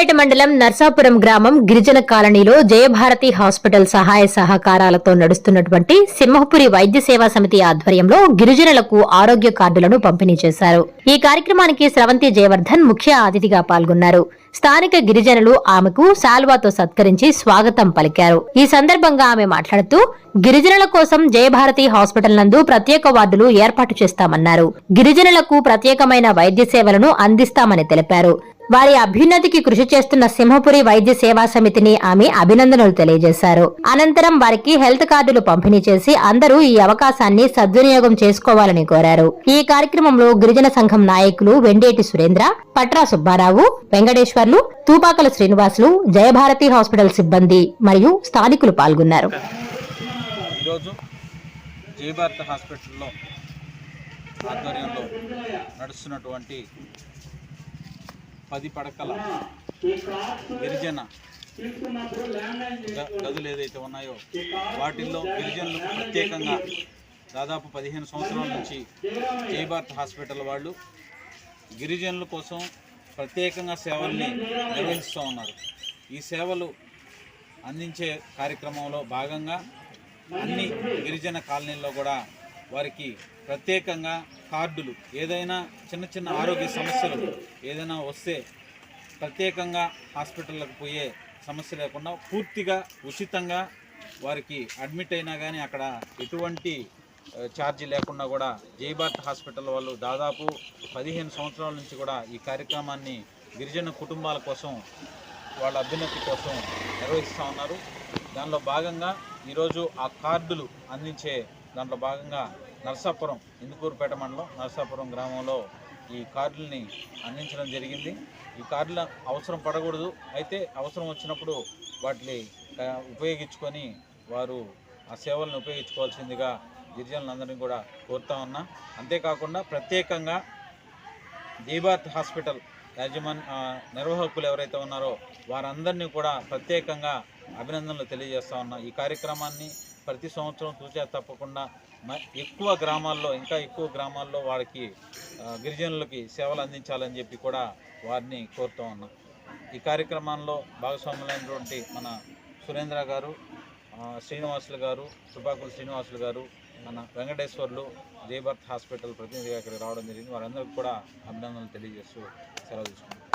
ఇందుకూరుపేట మండలం నర్సాపురం గ్రామం గిరిజన కాలనీలో జయభారతి హాస్పిటల్ సహాయ సహకారాలతో నడుస్తున్నటువంటి సింహపురి వైద్య సేవా సమితి ఆధ్వర్యంలో గిరిజనులకు ఆరోగ్య కార్డులను పంపిణీ చేశారు. ఈ కార్యక్రమానికి స్రవంతి జయవర్ధన్ ముఖ్య అతిథిగా పాల్గొన్నారు. స్థానిక గిరిజనులు ఆమెకు శాల్వాతో సత్కరించి స్వాగతం పలికారు. ఈ సందర్భంగా ఆమె మాట్లాడుతూ గిరిజనుల కోసం జయభారతి హాస్పిటల్ నందు ప్రత్యేక వార్డులు ఏర్పాటు చేస్తామన్నారు. గిరిజనులకు ప్రత్యేకమైన వైద్య సేవలను అందిస్తామని తెలిపారు. వారి అభ్యున్నతికి కృషి చేస్తున్న సింహపురి వైద్య సేవా సమితిని ఆమె అభినందనలు తెలియజేశారు. అనంతరం వారికి హెల్త్ కార్డులు పంపిణీ చేసి అందరూ ఈ అవకాశాన్ని సద్వినియోగం చేసుకోవాలని కోరారు. ఈ కార్యక్రమంలో గిరిజన సంఘం నాయకులు వెండేటి సురేంద్ర పట్రా సుబ్బారావు వెంకటేశ్వర్లు తూపాకల శ్రీనివాసులు జయభారతి హాస్పిటల్ సిబ్బంది మరియు స్థానికులు పాల్గొన్నారు. ఈరోజు హాస్పిటల్లో ఆధ్వర్యంలో నడుస్తున్నటువంటి పది పడకల గిరిజన గ- గదులు ఏదైతే ఉన్నాయో వాటిల్లో గిరిజనులకు ప్రత్యేకంగా దాదాపు పదిహేను సంవత్సరాల నుంచి జయభారత్ హాస్పిటల్ వాళ్ళు గిరిజనుల కోసం ప్రత్యేకంగా సేవల్ని నిర్వహిస్తూ ఉన్నారు. ఈ సేవలు అందించే కార్యక్రమంలో భాగంగా అన్ని గిరిజన కాలనీల్లో కూడా వారికి ప్రత్యేకంగా కార్డులు ఏదైనా చిన్న చిన్న ఆరోగ్య సమస్యలు ఏదైనా వస్తే ప్రత్యేకంగా హాస్పిటళ్ళకు పోయే సమస్య లేకుండా పూర్తిగా ఉచితంగా వారికి అడ్మిట్ అయినా కానీ అక్కడ ఎటువంటి ఛార్జ్ ఛార్జీ లేకుండా కూడా జయభారత్ హాస్పిటల్ వాళ్ళు దాదాపు పదిహేను సంవత్సరాల నుంచి కూడా ఈ కార్యక్రమాన్ని గిరిజన కుటుంబాల కోసం వాళ్ళ అభ్యున్నతి కోసం నిర్వహిస్తూ ఉన్నారు. దానిలో భాగంగా ఈరోజు ఆ కార్డులు అందించే దాంట్లో భాగంగా నరసాపురం ఇందుకూరుపేట మండలం నరసాపురం గ్రామంలో ఈ కార్డుల్ని అందించడం జరిగింది. ఈ కార్డుల అవసరం పడకూడదు. అయితే అవసరం వచ్చినప్పుడు వాటిని ఉపయోగించుకొని వారు ఆ సేవలను ఉపయోగించుకోవాల్సిందిగా గిరిజనులందరినీ కూడా కోరుతా ఉన్నా. అంతేకాకుండా ప్రత్యేకంగా దీబార్త్ హాస్పిటల్ యాజమాన్ నిర్వాహకులు ఎవరైతే ఉన్నారో వారందరినీ కూడా ప్రత్యేకంగా అభినందనలు తెలియజేస్తా ఉన్నా. ఈ కార్యక్రమాన్ని ప్రతి సంవత్సరం చూసే తప్పకుండా మ- ఎక్కువ గ్రామాల్లో ఇంకా ఎక్కువ గ్రామాల్లో వారికి గిరిజనులకి సేవలు అందించాలని చెప్పి కూడా వారిని కోరుతూ ఉన్నాం. ఈ కార్యక్రమంలో భాగస్వాములైనటువంటి మన సురేంద్ర గారు శ్రీనివాసులు గారు తుపాకుల శ్రీనివాసులు గారు మన వెంకటేశ్వర్లు జయభర్త్ హాస్పిటల్ ప్రతినిధిగా ఇక్కడికి రావడం జరిగింది. వారందరికీ కూడా అభినందనలు తెలియజేస్తూ సెలవు తీసుకుంటాం